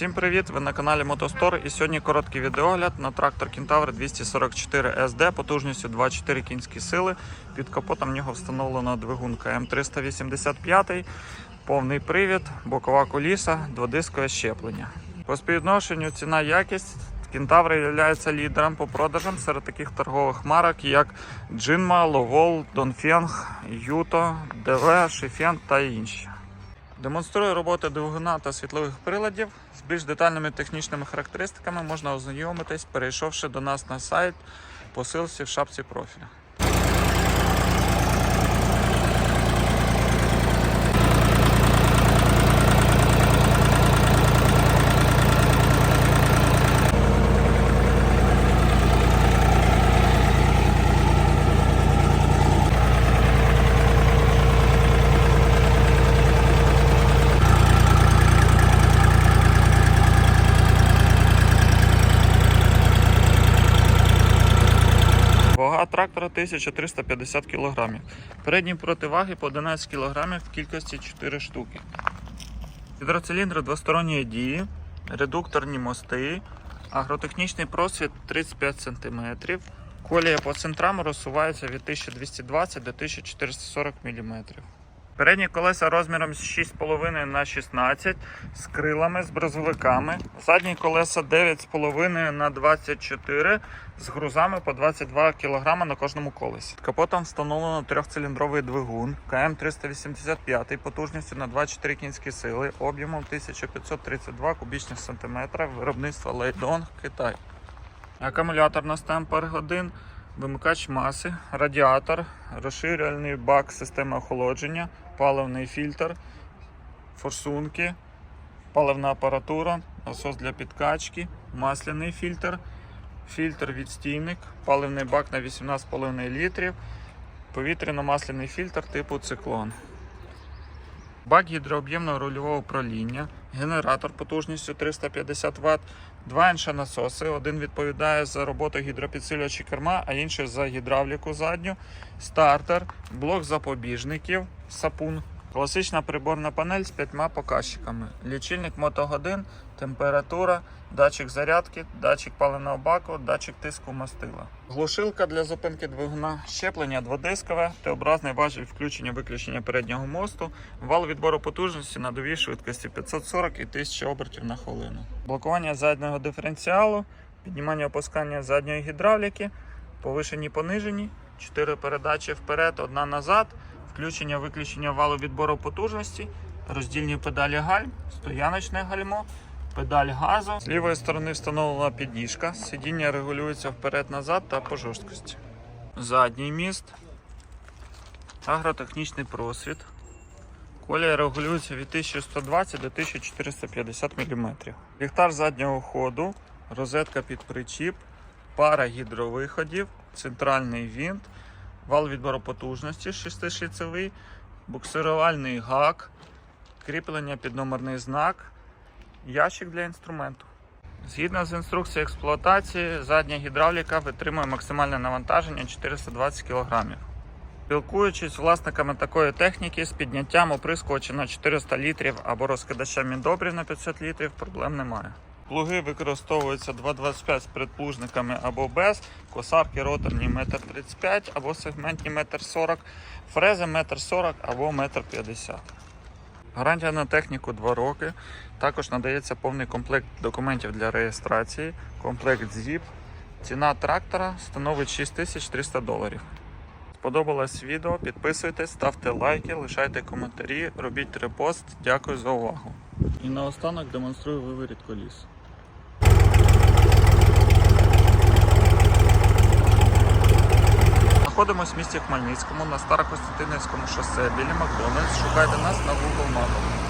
Всім привіт! Ви на каналі Мотостор і сьогодні короткий відеогляд на трактор Кентавр 244 SD потужністю 2,4 кінські сили. Під капотом нього встановлено двигун КМ385, повний привід, бокова коліса, дводискове щеплення. По співвідношенню ціна якість Кентавр є лідером по продажам серед таких торгових марок, як Джинма, Ловол, Донфенг, Юто, ДВ, Шифен та інші. Демонструю роботи двигуна та світлових приладів. З більш детальними технічними характеристиками можна ознайомитись, перейшовши до нас на сайт посилці в шапці профіля. Трактора 1350 кг. Передні противаги по 11 кг в кількості 4 штуки. Гідроциліндри двосторонньої дії, редукторні мости, агротехнічний просвіт 35 см. Колія по центрам розсувається від 1220 до 1440 мм. Передні колеса розміром з 6,5 на 16 з крилами, з брозовиками. Задні колеса 9,5 на 24 з грузами по 22 кг на кожному колесі. Капотом встановлено трьохциліндровий двигун КМ385 потужністю на 24 кінські сили, об'ємом 1532 кубічних сантиметра виробництва Лейдонг Китай. Акумулятор на 100 ампер годин, вимикач маси, радіатор, розширювальний бак системи охолодження, паливний фільтр, форсунки, паливна апаратура, насос для підкачки, масляний фільтр, фільтр відстійник, паливний бак на 18,5 літрів, повітряно-масляний фільтр типу циклон. Бак гідрооб'ємного рульового управління, генератор потужністю 350 Вт, два насоси. Один відповідає за роботу гідропідсилювача керма, а інший за гідравліку задню, стартер, блок запобіжників, сапун. Класична приборна панель з п'ятьма показчиками. Лічильник мотогодин, температура, датчик зарядки, датчик паливного баку, датчик тиску мастила. Глушилка для зупинки двигуна, щеплення дводискове, Т-образний важіль включення-виключення переднього мосту, вал відбору потужності на довій швидкості 540 і 1000 обертів на хвилину. Блокування заднього диференціалу, піднімання опускання задньої гідравліки, повишені понижені, 4 передачі вперед, одна назад, включення виключення валу відбору потужності, роздільні педалі гальм, стояночне гальмо, педаль газу. З лівої сторони встановлена підніжка. Сидіння регулюється вперед-назад та по жорсткості. Задній міст, агротехнічний просвіт. Колія регулюється від 1120 до 1450 мм. Ліхтар заднього ходу, розетка під причіп, пара гідровиходів, центральний вінт, вал відбору потужності шестишліцевий, буксирувальний гак, кріплення під номерний знак, ящик для інструменту. Згідно з інструкцією експлуатації, задня гідравліка витримує максимальне навантаження 420 кг. Спілкуючись з власниками такої техніки з підняттям оприскувача на 400 літрів або розкидачем міндобрів на 500 літрів, проблем немає. Плуги використовуються 2,25 з предплужниками або без, косарки роторні 1,35 м або сегментні 1,40 м, фрези 1,40 м або 1,50 м. Гарантія на техніку 2 роки. Також надається повний комплект документів для реєстрації, комплект ZIP. Ціна трактора становить 6300 доларів. Сподобалось відео, підписуйтесь, ставте лайки, лишайте коментарі, робіть репост. Дякую за увагу. І наостанок демонструю виворіт коліс. Знаходимось в місті Хмельницькому на Старокостянтинівському шосе біля Макдональдс. Шукайте нас на Google Maps.